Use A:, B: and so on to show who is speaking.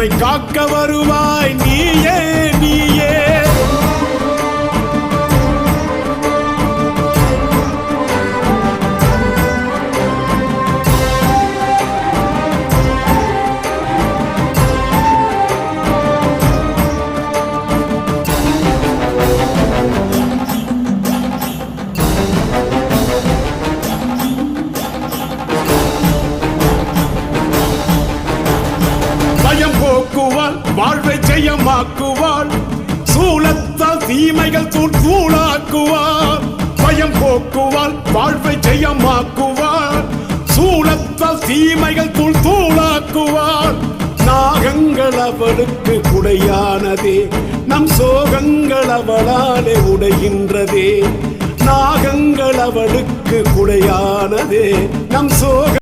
A: நம்மை காக்க வருவாய் நீ ஜெயமாக்குவாள் சூலத்தால் தீமைகள் தூள் தூளாக்குவாள் பயம் போக்குவாள் வாழ்வை ஜெயமாக்குவாள் சூலத்தால் தீமைகள் தூள் தூளாக்குவாள் நாகங்கள் அவளுக்கு உடையானதே நம் சோகங்கள் அவளாலே உடைகின்றதே. நாகங்கள் அவளுக்கு குடையானதே நம் சோக